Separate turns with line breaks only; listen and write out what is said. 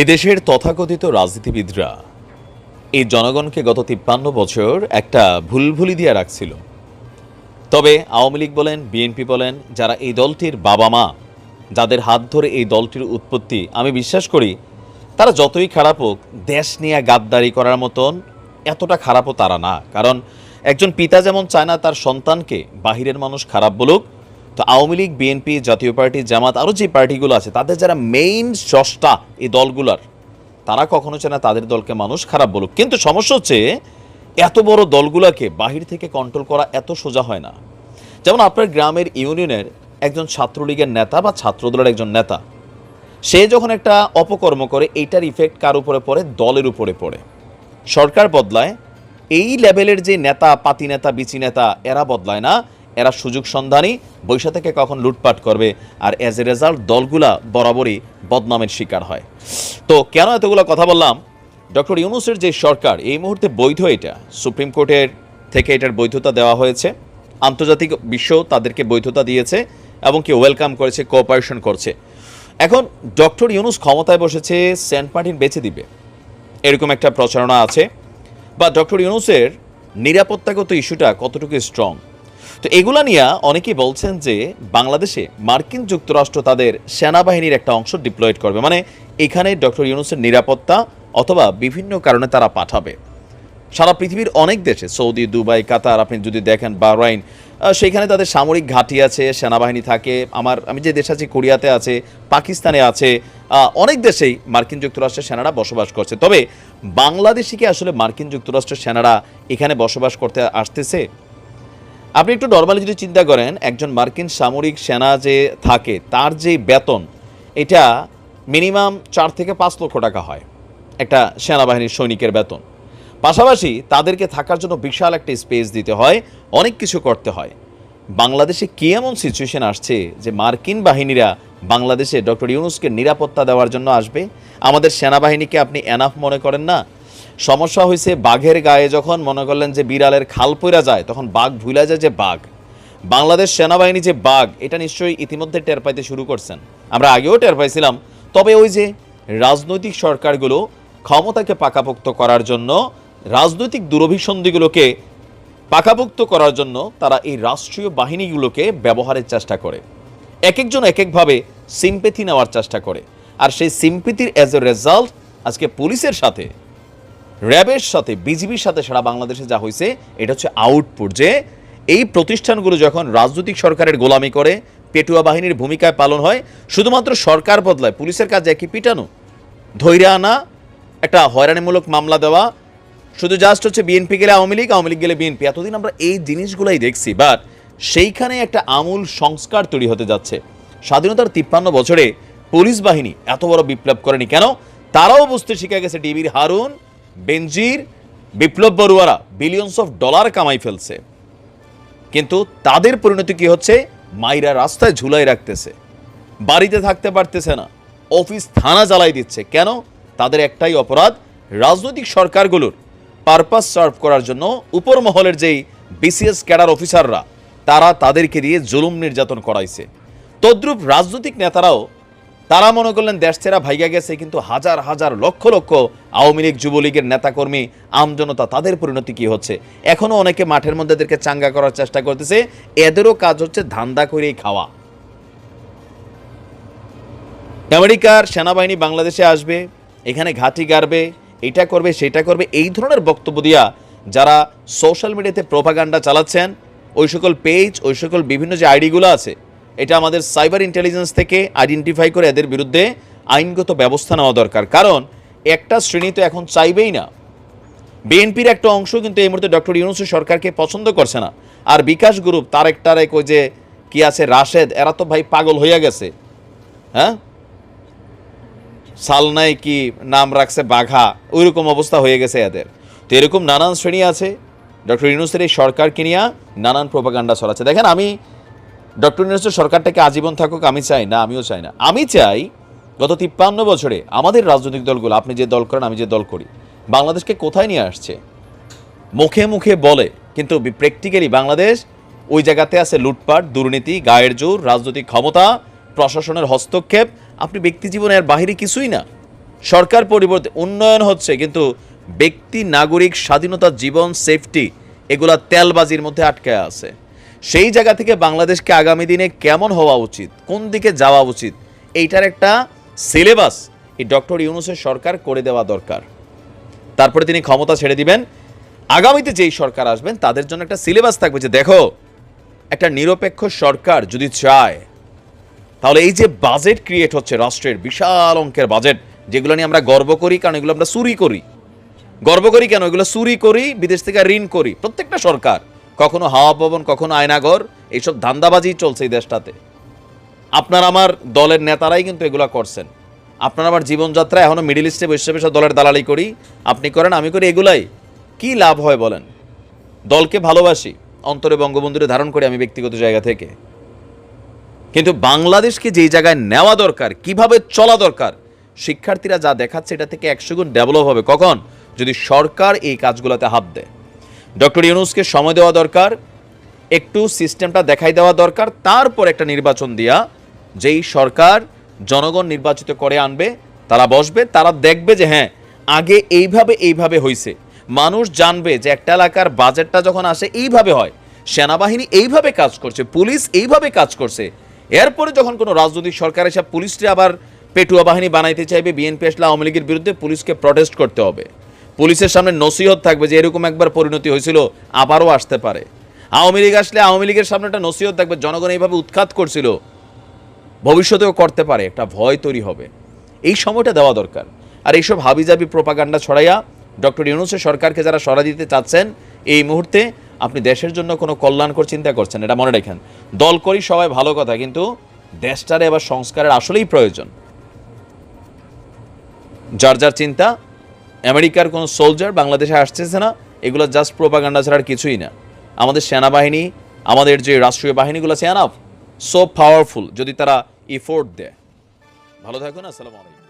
এদেশের তথাকথিত রাজনীতিবিদরা এই জনগণকে গত তিপ্পান্ন বছর একটা ভুলভুলি দিয়ে রাখছিল। তবে আওয়ামী লীগ বলেন, বিএনপি বলেন, যারা এই দলটির বাবা মা, যাদের হাত ধরে এই দলটির উৎপত্তি, আমি বিশ্বাস করি, তারা যতই খারাপ হোক, দেশ নিয়ে গাদ্দারি করার মতন এতটা খারাপও তারা না। কারণ একজন পিতা যেমন চায় না তার সন্তানকে বাহিরের মানুষ খারাপ বলুক তো Awami League, BNP, Jatiya Party, Jamaat আরও যে পার্টিগুলো আছে, তাদের যারা মেইন স্রষ্টা এই দলগুলার, তারা কখনো চায় না তাদের দলকে মানুষ খারাপ বলুক। কিন্তু সমস্যা হচ্ছে, এত বড় দলগুলোকে বাহির থেকে কন্ট্রোল করা এত সোজা হয় না। যেমন আপনার গ্রামের ইউনিয়নের একজন ছাত্রলীগের নেতা বা ছাত্রদলের একজন নেতা, সে যখন একটা অপকর্ম করে, এইটার ইফেক্ট কার উপরে পড়ে? দলের উপরে পড়ে। সরকার বদলায়, এই লেভেলের যে নেতা, পাতি নেতা, বিচি নেতা, এরা বদলায় না। এরা সুযোগ সন্ধানী বৈশা থেকে কখন লুটপাট করবে আর অ্যাজ এ রেজাল্ট দলগুলা বরাবরই বদনামের শিকার হয়। তো কেন এতগুলো কথা বললাম? ডক্টর ইউনুসের যে সরকার, এই মুহূর্তে বৈধ এটা। সুপ্রিম কোর্টের থেকে এটার বৈধতা দেওয়া হয়েছে। আন্তর্জাতিক বিশ্ব তাদেরকে বৈধতা দিয়েছে এবং কি ওয়েলকাম করেছে কোঅপারেশন করছে। এখন ডক্টর ইউনুস ক্ষমতায় বসেছে, সেন্ট মার্টিন বেছে দিবে। এরকম একটা প্রচারণা আছে। বা ডক্টর ইউনুসের নিরাপত্তাগত ইস্যুটা কতটুকু স্ট্রং তো এগুলা নিয়ে অনেকেই বলছেন যে বাংলাদেশে মার্কিন যুক্তরাষ্ট্র তাদের সেনাবাহিনীর একটা অংশ ডিপ্লয়েড করবে। মানে এখানে ডক্টর ইউনুসের নিরাপত্তা অথবা বিভিন্ন কারণে তারা পাঠাবে। সারা পৃথিবীর অনেক দেশে, সৌদি, দুবাই, কাতার, আপনি যদি দেখেন বাহরাইন সেখানে তাদের সামরিক ঘাঁটি আছে, সেনাবাহিনী থাকে। আমার, আমি যে দেশ আছি, কোরিয়াতে আছে, পাকিস্তানে আছে অনেক দেশেই মার্কিন যুক্তরাষ্ট্রের সেনারা বসবাস করছে। তবে বাংলাদেশে কি আসলে মার্কিন যুক্তরাষ্ট্রের সেনারা এখানে বসবাস করতে আসতেছে? আপনি একটু নর্মালি যদি চিন্তা করেন, একজন মার্কিন সামরিক সেনা যে থাকে, তার যে বেতন, এটা মিনিমাম চার থেকে পাঁচ লক্ষ টাকা হয়, একটা সেনাবাহিনীর সৈনিকের বেতন। পাশাপাশি তাদেরকে থাকার জন্য বিশাল একটা স্পেস দিতে হয়, অনেক কিছু করতে হয়। বাংলাদেশে কি এমন সিচুয়েশন আসছে যে মার্কিন বাহিনীরা বাংলাদেশে ডক্টর ইউনুসকে নিরাপত্তা দেওয়ার জন্য আসবে? আমাদের সেনাবাহিনীকে আপনি এনাফ মনে করেন না? সমস্যা হয়েছে বাঘের গায়ে যখন মনে করলেন যে বিড়ালের খাল পইরা যায়, তখন বাঘ ভুলা যায় যে বাঘ। বাংলাদেশ সেনাবাহিনী যে বাঘ, এটা নিশ্চয়ই ইতিমধ্যে টের পাইতে শুরু করছেন। আমরা আগেও টের পাইছিলাম, তবে ওই যে রাজনৈতিক সরকারগুলো ক্ষমতাকে পাকাপোক্ত করার জন্য, রাজনৈতিক দুরভিসন্ধিগুলোকে পাকাপোক্ত করার জন্য তারা এই রাষ্ট্রীয় বাহিনীগুলোকে ব্যবহারের চেষ্টা করে। এক একজন এক একভাবে সিম্পেথি নেওয়ার চেষ্টা করে। আর সেই সিম্পেথির অ্যাজ এ রেজাল্ট আজকে পুলিশের সাথে র্যাবের সাথে, বিজিবির সাথে সারা বাংলাদেশে যা হয়েছে এটা হচ্ছে আউটপুট যে এই প্রতিষ্ঠানগুলো যখন রাজনৈতিক সরকারের গোলামি করে, পেটুয়া বাহিনীর ভূমিকায় পালন হয়, শুধুমাত্র সরকার বদলায়, পুলিশের কাজ একই, পিটানো। ধৈর্য আনা, একটা হয়রানিমূলক মামলা দেওয়া, শুধু জাস্ট হচ্ছে বিএনপি গেলে আওয়ামী লীগ আওয়ামী লীগ গেলে বিএনপি এতদিন আমরা এই জিনিসগুলাই দেখছি বাট সেইখানে একটা আমূল সংস্কার তৈরি হতে যাচ্ছে। স্বাধীনতার তিপ্পান্ন বছরে পুলিশ বাহিনী এত বড় বিপ্লব করেনি কেন? তারাও বুঝতে শিখে গেছে ডিবির হারুন বেনজির বিপ্লব বড়ুয়ারা বিলিয়নস অফ ডলার কামাই ফেলছে। কিন্তু তাদের পরিণতি কি হচ্ছে? মাইরা রাস্তায় ঝুলাই রাখতেছে। বাড়িতে থাকতে পারতেছে না। অফিস, থানা জ্বালাই দিচ্ছে। কেন? তাদের একটাই অপরাধ, রাজনৈতিক সরকারগুলোর পারপাস সার্ভ করার জন্য উপর মহলের যেই বিসিএস ক্যাডার অফিসাররা, তারা তাদেরকে দিয়ে জুলুম নির্যাতন করাইছে। তদ্রূপ রাজনৈতিক নেতারাও তারা মনে করলেন দেশ ছেড়া ভাইগা গেছে, কিন্তু হাজার হাজার লক্ষ লক্ষ আওয়ামী লীগ, যুবলীগের নেতাকর্মী আমজনতা তাদের পরিণতি কি হচ্ছে? এখনও অনেকে মাঠের মধ্যে এদেরকে চাঙ্গা করার চেষ্টা করতেছে, এদেরও কাজ হচ্ছে ধান্দা করেই খাওয়া। আমেরিকার সেনাবাহিনী বাংলাদেশে আসবে, এখানে ঘাঁটি গাড়বে, এটা করবে, সেটা করবে, এই ধরনের বক্তব্য দিয়া যারা সোশ্যাল মিডিয়াতে প্রোপাগান্ডা চালাচ্ছেন, ওই সকল পেজ, ওই সকল বিভিন্ন যে আইডিগুলো আছে এটা আমাদের সাইবার ইন্টেলিজেন্স থেকে আইডেন্টিফাই করে এদের বিরুদ্ধে আইনগত ব্যবস্থা নেওয়া দরকার। কারণ একটা শ্রেণি তো এখন চাইবেই না। বিএনপির একটা অংশ কিন্তু এই মুহূর্তে ডক্টর ইউনুস সরকারকে পছন্দ করছে না। আর বিকাশ গ্রুপ, তারেক টারেক ওই যে কি আছে, রাশেদ, এরা তো ভাই পাগল হইয়া গেছে। হ্যাঁ? সালনায় কি নাম রাখছে বাঘা, ওইরকম অবস্থা হয়ে গেছে এদের। তো এরকম নানান শ্রেণি আছে। ডক্টর ইউনুসের এই সরকারকে নিয়ে নানান প্রোপাগান্ডা ছড়াচ্ছে। দেখেন আমি ডক্টর ইউনুসের সরকারটাকে আজীবন থাকুক, আমি চাই না, আমিও চাই না। আমি চাই গত তিপ্পান্ন বছরে আমাদের রাজনৈতিক দলগুলো, আপনি যে দল করেন, আমি যে দল করি, বাংলাদেশকে কোথায় নিয়ে আসছে? মুখে মুখে বলে, কিন্তু প্র্যাকটিক্যালি বাংলাদেশ ওই জায়গাতে আছে লুটপাট, দুর্নীতি, গায়ের জোর, রাজনৈতিক ক্ষমতা, প্রশাসনের হস্তক্ষেপ। আপনি ব্যক্তি জীবনে আর বাহিরে কিছুই না। সরকার পরিবর্তে উন্নয়ন হচ্ছে, কিন্তু ব্যক্তি, নাগরিক, স্বাধীনতা, জীবন সেফটি এগুলা তেলবাজির মধ্যে আটকে আছে। সেই জায়গা থেকে বাংলাদেশকে আগামী দিনে কেমন হওয়া উচিত? কোন দিকে যাওয়া উচিত? এইটার একটা সিলেবাস এই ডক্টর ইউনুসের সরকার করে দেওয়া দরকার। তারপরে তিনি ক্ষমতা ছেড়ে দিবেন। আগামীতে যেই সরকার আসবেন, তাদের জন্য একটা সিলেবাস থাকবে যে, দেখো, একটা নিরপেক্ষ সরকার যদি চায়, তাহলে এই যে বাজেট ক্রিয়েট হচ্ছে রাষ্ট্রের বিশাল অঙ্কের বাজেট, যেগুলো নিয়ে আমরা গর্ব করি, কারণ এগুলো আমরা চুরি করি। গর্ব করি কেন? এগুলো চুরি করি, বিদেশ থেকে ঋণ করি, প্রত্যেকটা সরকার। কখনো হাওয়া ভবন, কখনো আয়নাগর এইসব ধান্দাবাজি চলছে এই দেশটাতে। আপনার আমার দলের নেতারাই কিন্তু এগুলো করছেন। আপনার আমার জীবনযাত্রা এখনও মিডিল ইস্টে বসে বসে দলের দালালি করি, আপনি করেন, আমি করি, এগুলাই। কি লাভ হয় বলেন? দলকে ভালোবাসি, অন্তরে বঙ্গবন্ধুরে ধারণ করি আমি ব্যক্তিগত জায়গা থেকে। কিন্তু বাংলাদেশকে যেই জায়গায় নেওয়া দরকার, কীভাবে চলা দরকার, শিক্ষার্থীরা যা দেখাচ্ছে এটা থেকে একশো গুণ ডেভেলপ হবে। কখন? যদি সরকার এই কাজগুলোতে হাত দেয়। ডক্টর ইউনুসকে সময় দেওয়া দরকার, একটু সিস্টেমটা দেখাই দেওয়া দরকার, তারপর একটা নির্বাচন দিয়া যেই সরকার জনগণ নির্বাচিত করে আনবে, তারা বসবে, তারা দেখবে যে হ্যাঁ আগে এইভাবে এইভাবে হয়েছে মানুষ জানবে যে একটা এলাকার বাজেটটা যখন আসে, এইভাবে হয়। সেনাবাহিনী এইভাবে কাজ করছে, পুলিশ এইভাবে কাজ করছে। এরপরে যখন কোনো রাজনৈতিক সরকার এসে পুলিশকে আবার পেটুয়া বাহিনী বানাইতে চাইবে, বিএনপি আসলে আওয়ামী লীগের বিরুদ্ধে পুলিশকে প্রটেস্ট করতে হবে। পুলিশের সামনে নসিহত থাকবে যে এরকম একবার পরিণতি হয়েছিল, আবারও আসতে পারে। আওয়ামী লীগ আসলে আওয়ামী লীগের সামনে একটা নসিহত থাকবে, জনগণ এইভাবে উৎখাত করছিল, ভবিষ্যতেও করতে পারে, একটা ভয় তৈরি হবে। এই সময়টা দেওয়া দরকার। আর এইসব হাবিজাবি প্রোপাগান্ডা ছড়াইয়া ডক্টর ইউনুসের সরকারকে যারা সরা দিতে চাচ্ছেন, এই মুহূর্তে আপনি দেশের জন্য কোনো কল্যাণকর চিন্তা করছেন এটা মনে রাখেন। দল করি সবাই ভালো কথা, কিন্তু দেশটারে এবার সংস্কারের আসলেই প্রয়োজন। যার যার চিন্তা আমেরিকার কোনো সোলজার বাংলাদেশে আসতেছে না, এগুলো জাস্ট প্রোপাগান্ডা ছাড়া কিছুই না। আমাদের সেনাবাহিনী, আমাদের যে রাষ্ট্রীয় বাহিনীগুলো আছে এনাফ সো পাওয়ারফুল যদি তারা ইফোর্ট দেয়। ভালো থাকুন, আসসালামু আলাইকুম।